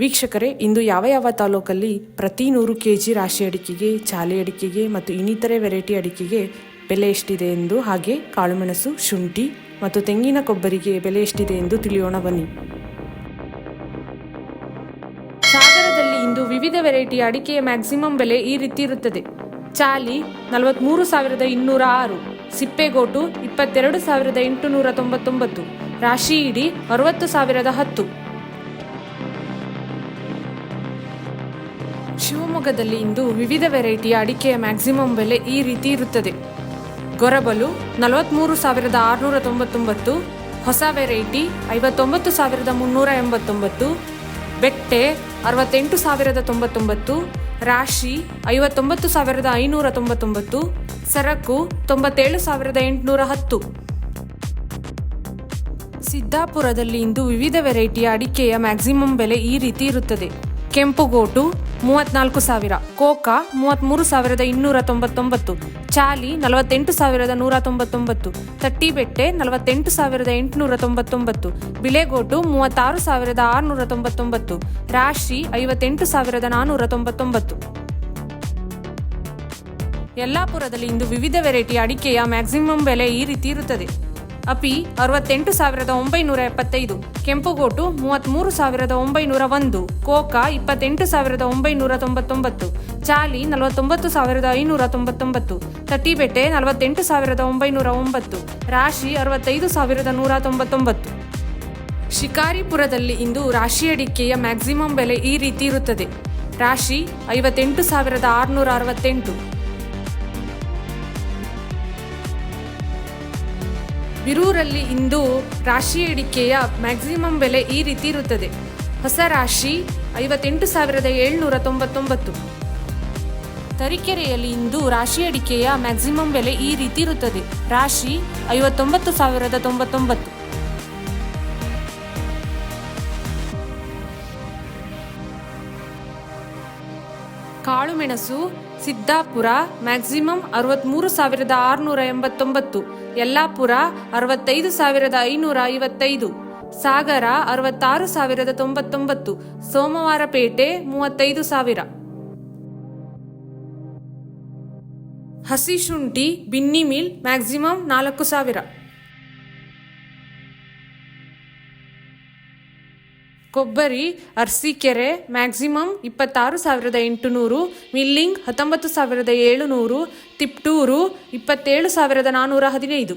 ವೀಕ್ಷಕರೇ, ಇಂದು ಯಾವ ಯಾವ ತಾಲೂಕಲ್ಲಿ ಪ್ರತಿ ನೂರು ಕೆ ಜಿ ರಾಶಿ ಅಡಿಕೆಗೆ, ಚಾಲೆ ಅಡಿಕೆಗೆ ಮತ್ತು ಇನ್ನಿತರೆ ವೆರೈಟಿ ಅಡಿಕೆಗೆ ಬೆಲೆ ಎಷ್ಟಿದೆ ಎಂದು ಹಾಗೆ ಕಾಳುಮೆಣಸು, ಶುಂಠಿ ಮತ್ತು ತೆಂಗಿನ ಕೊಬ್ಬರಿಗೆ ಬೆಲೆ ಎಷ್ಟಿದೆ ಎಂದು ತಿಳಿಯೋಣ ಬನ್ನಿ. ಸಾಗರದಲ್ಲಿ ಇಂದು ವಿವಿಧ ವೆರೈಟಿ ಅಡಿಕೆಯ ಮ್ಯಾಕ್ಸಿಮಮ್ ಬೆಲೆ ಈ ರೀತಿ ಇರುತ್ತದೆ. ಚಾಲಿ ನಲವತ್ಮೂರು ಸಾವಿರದ ಇನ್ನೂರ ಆರು, ಸಿಪ್ಪೆಗೋಟು ಇಪ್ಪತ್ತೆರಡು ಸಾವಿರದ ಎಂಟುನೂರ ತೊಂಬತ್ತೊಂಬತ್ತು, ರಾಶಿ ಇಡೀ ಅರವತ್ತು ಸಾವಿರದ ಹತ್ತು. ಶಿವಮೊಗ್ಗದಲ್ಲಿ ಇಂದು ವಿವಿಧ ವೆರೈಟಿಯ ಅಡಿಕೆಯ ಮ್ಯಾಕ್ಸಿಮಮ್ ಬೆಲೆ ಈ ರೀತಿ ಇರುತ್ತದೆ. ಗೊರಬಲು ನಲವತ್ತ್ಮೂರು ಸಾವಿರದ ಆರುನೂರ ತೊಂಬತ್ತೊಂಬತ್ತು, ಹೊಸ ವೆರೈಟಿ ಐವತ್ತೊಂಬತ್ತು ಸಾವಿರದ ಮುನ್ನೂರ ಎಂಬತ್ತೊಂಬತ್ತು, ಬೆಟ್ಟೆ ಅರವತ್ತೆಂಟು ಸಾವಿರದ ತೊಂಬತ್ತೊಂಬತ್ತು, ರಾಶಿ ಐವತ್ತೊಂಬತ್ತು ಸಾವಿರದ ಐನೂರ ತೊಂಬತ್ತೊಂಬತ್ತು, ಸರಕು ತೊಂಬತ್ತೇಳು ಸಾವಿರದ ಎಂಟುನೂರ ಹತ್ತು. ಸಿದ್ದಾಪುರದಲ್ಲಿ ಇಂದು ವಿವಿಧ ವೆರೈಟಿಯ ಅಡಿಕೆಯ ಮ್ಯಾಕ್ಸಿಮಮ್ ಬೆಲೆ ಈ ರೀತಿ ಇರುತ್ತದೆ. ಕೆಂಪುಗೋಟು ಮೂವತ್ನಾಲ್ಕು ಸಾವಿರ. ಕೋಕಾ ಮೂವತ್ತ್ಮೂರು ಸಾವಿರದ ಇನ್ನೂರ ತೊಂಬತ್ತೊಂಬತ್ತು. ಚಾಲಿ ನಲವತ್ತೆಂಟು ಸಾವಿರದ ನೂರ ತೊಂಬತ್ತೊಂಬತ್ತು. ತಟ್ಟಿಬೆಟ್ಟೆ ನಲವತ್ತೆಂಟು ಸಾವಿರದ ಎಂಟುನೂರ ತೊಂಬತ್ತೊಂಬತ್ತು. ಬಿಳೆಗೋಟು ಮೂವತ್ತಾರು ಸಾವಿರದ ಆರುನೂರ ತೊಂಬತ್ತೊಂಬತ್ತು. ರಾಶಿ ಐವತ್ತೆಂಟು ಸಾವಿರದ ನಾನ್ನೂರ ತೊಂಬತ್ತೊಂಬತ್ತು. ಯಲ್ಲಾಪುರದಲ್ಲಿ ಇಂದು ವಿವಿಧ ವೆರೈಟಿ ಅಡಿಕೆಯ ಮ್ಯಾಕ್ಸಿಮಮ್ ಬೆಲೆ ಈ ರೀತಿ ಇರುತ್ತದೆ. ಅಪಿ ಅರವತ್ತೆಂಟು ಸಾವಿರದ ಒಂಬೈನೂರ ಎಪ್ಪತ್ತೈದು, ಕೆಂಪುಗೋಟು ಮೂವತ್ತ್ಮೂರು ಸಾವಿರದ ಒಂಬೈನೂರ ಒಂದು, ಕೋಕಾ ಇಪ್ಪತ್ತೆಂಟು ಸಾವಿರದ ಒಂಬೈನೂರ ತೊಂಬತ್ತೊಂಬತ್ತು, ಚಾಲಿ ನಲವತ್ತೊಂಬತ್ತು ಸಾವಿರದ ಐನೂರ ತೊಂಬತ್ತೊಂಬತ್ತು, ತಟ್ಟಿಬೆಟ್ಟೆ ನಲವತ್ತೆಂಟು ಸಾವಿರದ ಒಂಬೈನೂರ ಒಂಬತ್ತು, ರಾಶಿ ಅರವತ್ತೈದು ಸಾವಿರದ ನೂರ ತೊಂಬತ್ತೊಂಬತ್ತು. ಶಿಕಾರಿಪುರದಲ್ಲಿ ಇಂದು ರಾಶಿ ಅಡಿಕೆಯ ಮ್ಯಾಕ್ಸಿಮಮ್ ಬೆಲೆ ಈ ರೀತಿ ಇರುತ್ತದೆ. ರಾಶಿ ಐವತ್ತೆಂಟು ಸಾವಿರದ ಆರುನೂರ ಅರವತ್ತೆಂಟು ಬಿರೂರಲ್ಲಿ ಇಂದು ರಾಶಿ ಅಡಿಕೆಯ ಮ್ಯಾಕ್ಸಿಮಮ್ ಬೆಲೆ ಈ ರೀತಿ ಇರುತ್ತದೆ. ಹೊಸ ರಾಶಿ ಐವತ್ತೆಂಟು ಸಾವಿರದ ಏಳ್ನೂರ ತೊಂಬತ್ತೊಂಬತ್ತು. ತರೀಕೆರೆಯಲ್ಲಿ ಇಂದು ರಾಶಿ ಅಡಿಕೆಯ ಮ್ಯಾಕ್ಸಿಮಮ್ ಬೆಲೆ ಈ ರೀತಿ ಇರುತ್ತದೆ. ರಾಶಿ ಐವತ್ತೊಂಬತ್ತು ಸಾವಿರದ ತೊಂಬತ್ತೊಂಬತ್ತು. ಕಾಳುಮೆಣಸು ಸಿದ್ದಾಪುರ ಮ್ಯಾಕ್ಸಿಮಮ್ ಅರವತ್ತ್ಮೂರು ಸಾವಿರದ ಆರುನೂರ ಎಂಬತ್ತೊಂಬತ್ತು, ಯಲ್ಲಾಪುರ ಅರವತ್ತೈದು ಸಾವಿರದ ಐನೂರ ಐವತ್ತೈದು, ಸಾಗರ ಅರವತ್ತಾರು ಸಾವಿರದ ತೊಂಬತ್ತೊಂಬತ್ತು, ಸೋಮವಾರಪೇಟೆ ಮೂವತ್ತೈದು ಸಾವಿರ. ಹಸಿಶುಂಠಿ Binny mill Binny mill maximum ನಾಲ್ಕು ಸಾವಿರ. ಕೊಬ್ಬರಿ, ಅರ್ಸಿಕೆರೆ ಮ್ಯಾಕ್ಸಿಮಮ್ ಇಪ್ಪತ್ತಾರು ಸಾವಿರದ ಎಂಟುನೂರು ಮಿಲ್ಲಿಂಗ್ ಹತ್ತೊಂಬತ್ತು ಸಾವಿರದ ಏಳುನೂರು, ತಿಪ್ಟೂರು ಇಪ್ಪತ್ತೇಳು ಸಾವಿರದ ನಾನ್ನೂರ ಹದಿನೈದು.